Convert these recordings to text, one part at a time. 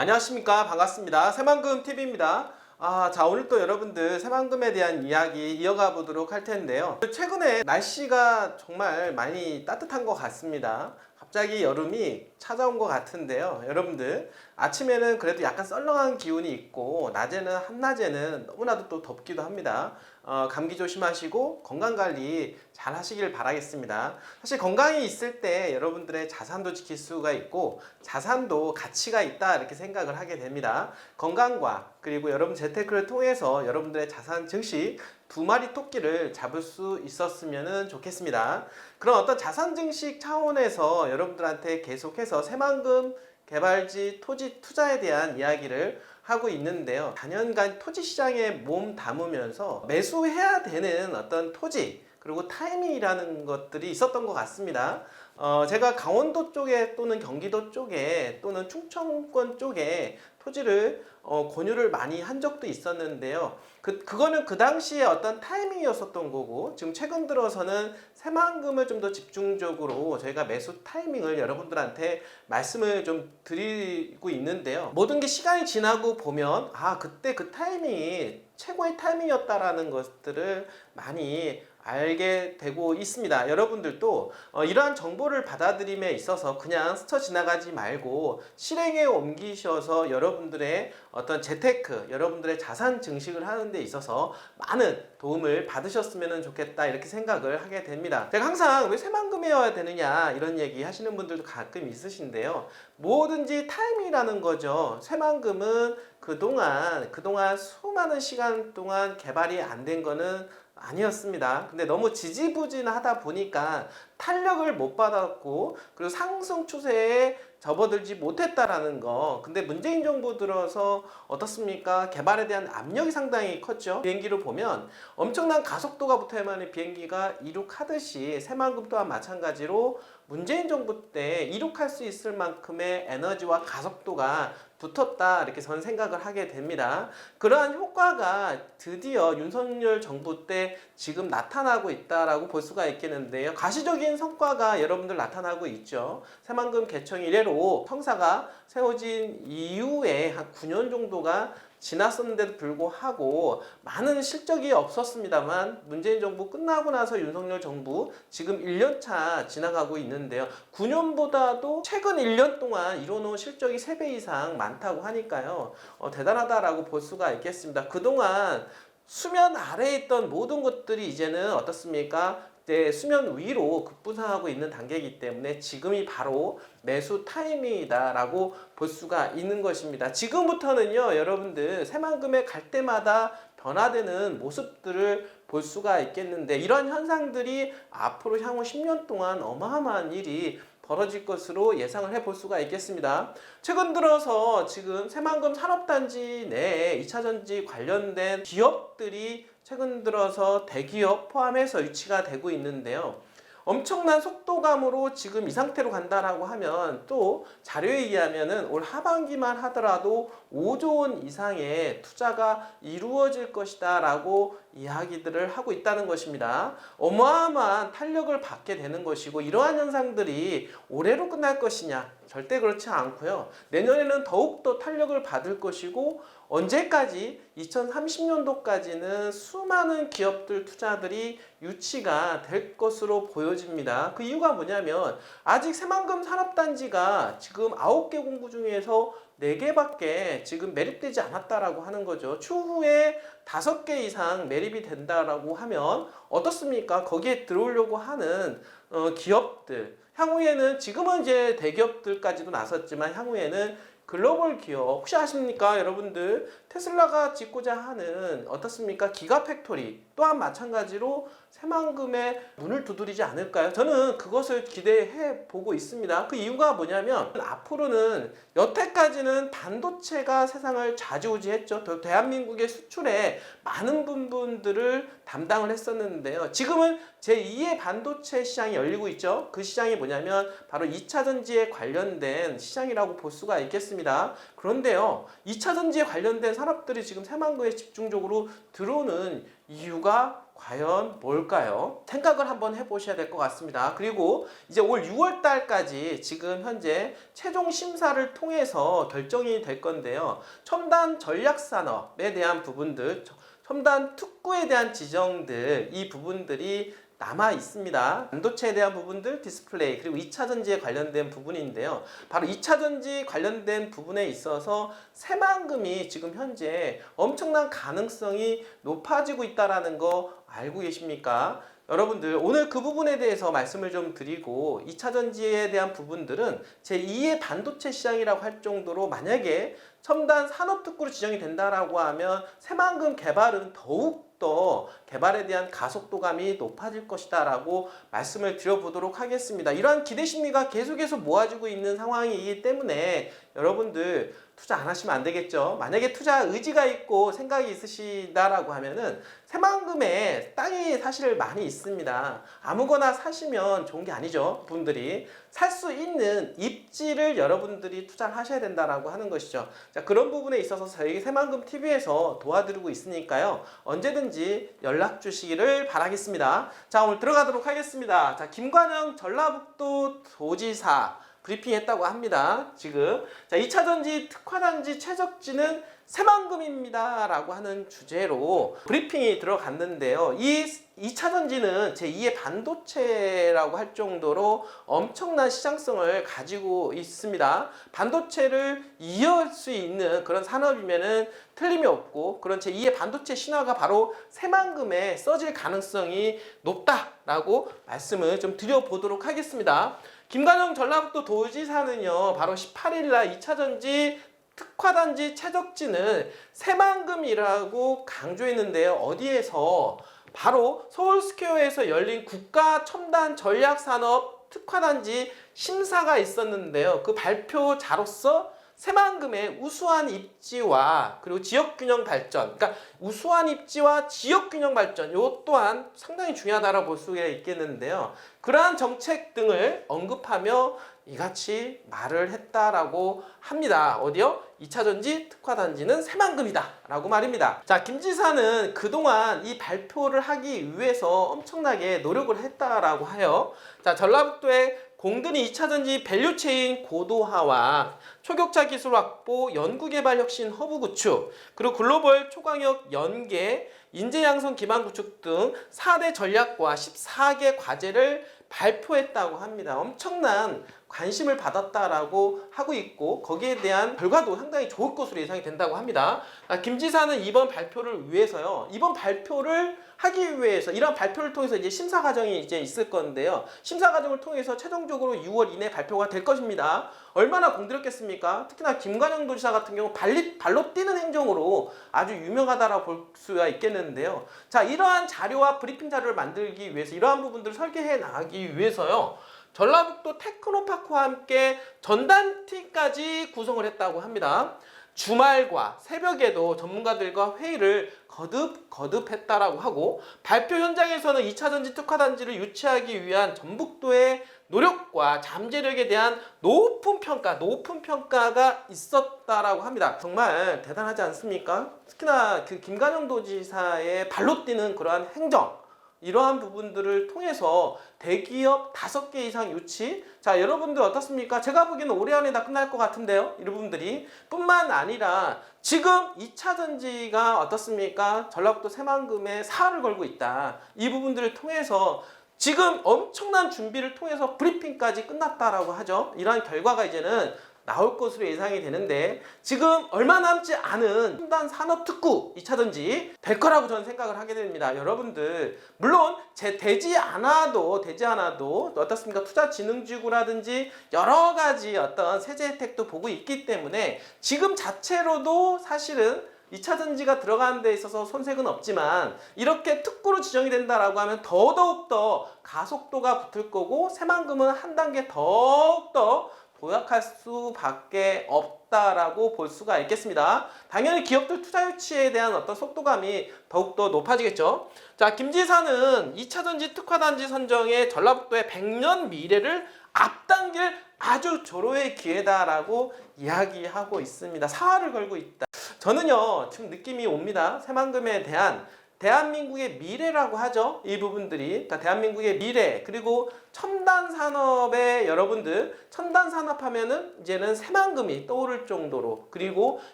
안녕하십니까. 반갑습니다. 새만금 TV입니다. 아, 자, 오늘 또 여러분들 새만금에 대한 이야기 이어가 보도록 할 텐데요. 최근에 날씨가 정말 많이 따뜻한 것 같습니다. 갑자기 여름이 찾아온 것 같은데요. 여러분들, 아침에는 그래도 약간 썰렁한 기운이 있고, 낮에는, 한낮에는 너무나도 또 덥기도 합니다. 어, 감기 조심하시고, 건강 관리 잘 하시길 바라겠습니다. 사실 건강이 있을 때 여러분들의 자산도 지킬 수가 있고, 자산도 가치가 있다, 이렇게 생각을 하게 됩니다. 건강과 그리고 여러분 재테크를 통해서 여러분들의 자산 증식 두 마리 토끼를 잡을 수 있었으면 좋겠습니다. 그런 어떤 자산 증식 차원에서 여러분들한테 계속해서 새만금 개발지 토지 투자에 대한 이야기를 하고 있는데요. 단연간 토지 시장에 몸 담으면서 매수해야 되는 어떤 토지 그리고 타이밍이라는 것들이 있었던 것 같습니다. 어, 제가 강원도 쪽에 또는 경기도 쪽에 또는 충청권 쪽에 토지를 어, 권유를 많이 한 적도 있었는데요. 그, 그거는 그 당시에 어떤 타이밍이었었던 거고, 지금 최근 들어서는 새만금을 좀 더 집중적으로 저희가 매수 타이밍을 여러분들한테 말씀을 좀 드리고 있는데요. 모든 게 시간이 지나고 보면, 아, 그때 그 타이밍이 최고의 타이밍이었다라는 것들을 많이 알게 되고 있습니다. 여러분들도 어, 이러한 정보를 받아들임에 있어서 그냥 스쳐 지나가지 말고 실행에 옮기셔서 여러분들의 어떤 재테크, 여러분들의 자산 증식을 하는 데 있어서 많은 도움을 받으셨으면 좋겠다 이렇게 생각을 하게 됩니다. 제가 항상 왜 새만금이어야 되느냐 이런 얘기 하시는 분들도 가끔 있으신데요. 뭐든지 타임이라는 거죠. 새만금은 그동안 그동안 수많은 시간 동안 개발이 안 된 거는 아니었습니다. 근데 너무 지지부진하다 보니까 탄력을 못 받았고 그리고 상승 추세에 접어들지 못했다라는 거. 근데 문재인 정부 들어서 어떻습니까? 개발에 대한 압력이 상당히 컸죠. 비행기로 보면 엄청난 가속도가 붙어야만 비행기가 이륙하듯이 새만금 또한 마찬가지로 문재인 정부 때 이륙할 수 있을 만큼의 에너지와 가속도가 붙었다 이렇게 저는 생각을 하게 됩니다. 그러한 효과가 드디어 윤석열 정부 때 지금 나타나고 있다라고 볼 수가 있겠는데요. 가시적인 성과가 여러분들 나타나고 있죠. 새만금 개청 이래로 성사가 세워진 이후에 한 9년 정도가 지났었는데도 불구하고 많은 실적이 없었습니다만 문재인 정부 끝나고 나서 윤석열 정부 지금 1년차 지나가고 있는데요. 9년보다도 최근 1년 동안 이뤄놓은 실적이 3배 이상 많다고 하니까요. 어, 대단하다라고 볼 수가 있겠습니다. 그동안 수면 아래에 있던 모든 것들이 이제는 어떻습니까? 이제 수면 위로 급부상하고 있는 단계이기 때문에 지금이 바로 매수 타이밍이다라고 볼 수가 있는 것입니다. 지금부터는요, 여러분들 새만금에 갈 때마다 변화되는 모습들을 볼 수가 있겠는데 이런 현상들이 앞으로 향후 10년 동안 어마어마한 일이 벌어질 것으로 예상을 해볼 수가 있겠습니다. 최근 들어서 지금 새만금 산업단지 내에 2차전지 관련된 기업들이 최근 들어서 대기업 포함해서 위치가 되고 있는데요. 엄청난 속도감으로 지금 이 상태로 간다라고 하면 또 자료에 의하면은 올 하반기만 하더라도 5조 원 이상의 투자가 이루어질 것이다라고 이야기들을 하고 있다는 것입니다. 어마어마한 탄력을 받게 되는 것이고 이러한 현상들이 올해로 끝날 것이냐? 절대 그렇지 않고요. 내년에는 더욱더 탄력을 받을 것이고 언제까지 2030년도까지는 수많은 기업들 투자들이 유치가 될 것으로 보여집니다. 그 이유가 뭐냐면 아직 새만금 산업단지가 지금 9개 공구 중에서 4개밖에 지금 매립되지 않았다라고 하는 거죠. 추후에 5개 이상 매립이 된다라고 하면 어떻습니까? 거기에 들어오려고 하는 어, 기업들. 향후에는 지금은 이제 대기업들까지도 나섰지만 향후에는 글로벌 기업. 혹시 아십니까? 여러분들? 테슬라가 짓고자 하는 어떻습니까? 기가 팩토리 또한 마찬가지로 새만금의 문을 두드리지 않을까요? 저는 그것을 기대해 보고 있습니다. 그 이유가 뭐냐면 앞으로는 여태까지는 반도체가 세상을 좌지우지했죠. 또 대한민국의 수출에 많은 부분들을 담당을 했었는데요. 지금은 제2의 반도체 시장이 열리고 있죠. 그 시장이 뭐냐면 바로 2차 전지에 관련된 시장이라고 볼 수가 있겠습니다. 그런데요. 2차 전지에 관련된 산업들이 지금 새만금에 집중적으로 들어오는 이유가 과연 뭘까요? 생각을 한번 해보셔야 될 것 같습니다. 그리고 이제 올 6월 달까지 지금 현재 최종 심사를 통해서 결정이 될 건데요. 첨단 전략 산업에 대한 부분들, 첨단 특구에 대한 지정들, 이 부분들이 남아 있습니다. 반도체에 대한 부분들, 디스플레이, 그리고 2차 전지에 관련된 부분인데요. 바로 2차 전지 관련된 부분에 있어서 새만금이 지금 현재 엄청난 가능성이 높아지고 있다라는 거 알고 계십니까? 여러분들 오늘 그 부분에 대해서 말씀을 좀 드리고 2차 전지에 대한 부분들은 제2의 반도체 시장이라고 할 정도로 만약에 첨단 산업 특구로 지정이 된다라고 하면 새만금 개발은 더욱 더 개발에 대한 가속도감이 높아질 것이다라고 말씀을 드려보도록 하겠습니다. 이러한 기대 심리가 계속해서 모아지고 있는 상황이기 때문에 여러분들 투자 안 하시면 안 되겠죠. 만약에 투자 의지가 있고 생각이 있으시다라고 하면은 새만금에 땅이 사실 많이 있습니다. 아무거나 사시면 좋은 게 아니죠. 분들이 살 수 있는 입지를 여러분들이 투자를 하셔야 된다라고 하는 것이죠. 자, 그런 부분에 있어서 저희 새만금 TV에서 도와드리고 있으니까요. 언제든지 연락 주시기를 바라겠습니다. 자, 오늘 들어가도록 하겠습니다. 자, 김관영 전라북도 도지사 브리핑 했다고 합니다. 지금. 자, 2차 전지 특화 단지 최적지는 새만금입니다. 라고 하는 주제로 브리핑이 들어갔는데요. 이 2차 전지는 제2의 반도체라고 할 정도로 엄청난 시장성을 가지고 있습니다. 반도체를 이어할 수 있는 그런 산업이면은 틀림이 없고 그런 제2의 반도체 신화가 바로 새만금에 써질 가능성이 높다라고 말씀을 좀 드려보도록 하겠습니다. 김관영 전라북도 도지사는요, 바로 18일날 2차 전지 특화단지 최적지는 새만금이라고 강조했는데요. 어디에서? 바로 서울스퀘어에서 열린 국가 첨단 전략산업 특화단지 심사가 있었는데요. 그 발표자로서 새만금의 우수한 입지와 그리고 지역균형 발전, 그러니까 우수한 입지와 지역균형 발전, 요 또한 상당히 중요하다고 볼 수가 있겠는데요. 그러한 정책 등을 언급하며 이같이 말을 했다라고 합니다. 어디요? 2차 전지 특화 단지는 새만금이다. 라고 말입니다. 자, 김 지사는 그동안 이 발표를 하기 위해서 엄청나게 노력을 했다라고 해요. 자, 전라북도의 공든이 2차 전지 밸류체인 고도화와 초격차 기술 확보, 연구개발 혁신 허브 구축, 그리고 글로벌 초광역 연계, 인재 양성 기반 구축 등 4대 전략과 14개 과제를 발표했다고 합니다. 엄청난 관심을 받았다라고 하고 있고 거기에 대한 결과도 상당히 좋을 것으로 예상이 된다고 합니다. 아, 김 지사는 이번 발표를 위해서요. 이번 발표를 하기 위해서 이런 발표를 통해서 이제 심사 과정이 이제 있을 건데요. 심사 과정을 통해서 최종적으로 6월 이내 발표가 될 것입니다. 얼마나 공들였겠습니까? 특히나 김관영 도지사 같은 경우 발리, 발로 뛰는 행정으로 아주 유명하다라고 볼 수가 있겠는데요. 자, 이러한 자료와 브리핑 자료를 만들기 위해서 이러한 부분들을 설계해 나가기 위해서요. 전라북도 테크노파크와 함께 전단팀까지 구성을 했다고 합니다. 주말과 새벽에도 전문가들과 회의를 거듭 거듭했다라고 하고 발표 현장에서는 2차 전지 특화 단지를 유치하기 위한 전북도의 노력과 잠재력에 대한 높은 평가, 높은 평가가 있었다라고 합니다. 정말 대단하지 않습니까? 특히나 그 김관영 도지사의 발로 뛰는 그러한 행정 이러한 부분들을 통해서 대기업 다섯 개 이상 유치 자 여러분들 어떻습니까? 제가 보기에는 올해 안에 다 끝날 것 같은데요 이 부분들이 뿐만 아니라 지금 2차 전지가 어떻습니까? 전라북도 새만금에 사활을 걸고 있다 이 부분들을 통해서 지금 엄청난 준비를 통해서 브리핑까지 끝났다라고 하죠 이러한 결과가 이제는 나올 것으로 예상이 되는데 지금 얼마 남지 않은 첨단 산업 특구 2차 전지 될 거라고 저는 생각을 하게 됩니다. 여러분들 물론 제 되지 않아도 되지 않아도 어떻습니까? 투자진흥지구라든지 여러 가지 어떤 세제 혜택도 보고 있기 때문에 지금 자체로도 사실은 2차 전지가 들어가는 데 있어서 손색은 없지만 이렇게 특구로 지정이 된다라고 하면 더더욱 더 가속도가 붙을 거고 새만금은 한 단계 더욱더 도약할 수밖에 없다라고 볼 수가 있겠습니다. 당연히 기업들 투자 유치에 대한 어떤 속도감이 더욱더 높아지겠죠. 자, 김 지사는 2차 전지 특화 단지 선정에 전라북도의 100년 미래를 앞당길 아주 조로의 기회다라고 이야기하고 있습니다. 사활을 걸고 있다. 저는요, 지금 느낌이 옵니다. 새만금에 대한 대한민국의 미래라고 하죠. 이 부분들이. 그러니까 대한민국의 미래, 그리고 첨단 산업의 여러분들, 첨단 산업 하면은 이제는 새만금이 떠오를 정도로, 그리고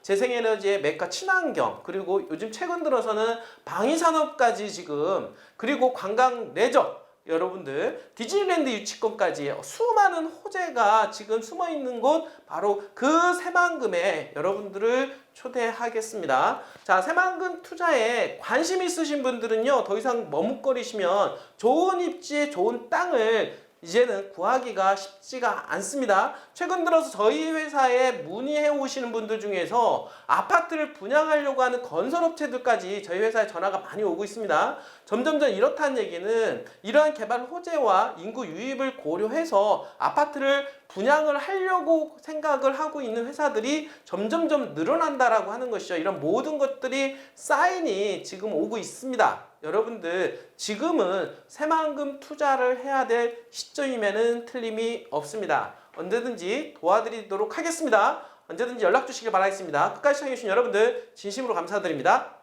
재생에너지의 메카 친환경, 그리고 요즘 최근 들어서는 방위 산업까지 지금, 그리고 관광 레저, 여러분들 디즈니랜드 유치권까지 수많은 호재가 지금 숨어 있는 곳 바로 그 새만금에 여러분들을 초대하겠습니다. 자, 새만금 투자에 관심 있으신 분들은요, 더 이상 머뭇거리시면 좋은 입지에 좋은 땅을 이제는 구하기가 쉽지가 않습니다. 최근 들어서 저희 회사에 문의해 오시는 분들 중에서 아파트를 분양하려고 하는 건설업체들까지 저희 회사에 전화가 많이 오고 있습니다. 점점점 이렇다는 얘기는 이러한 개발 호재와 인구 유입을 고려해서 아파트를 분양을 하려고 생각을 하고 있는 회사들이 점점점 늘어난다라고 하는 것이죠. 이런 모든 것들이 사인이 지금 오고 있습니다. 여러분들 지금은 새만금 투자를 해야 될 시점임에는 틀림이 없습니다. 언제든지 도와드리도록 하겠습니다. 언제든지 연락 주시길 바라겠습니다. 끝까지 시청해주신 여러분들 진심으로 감사드립니다.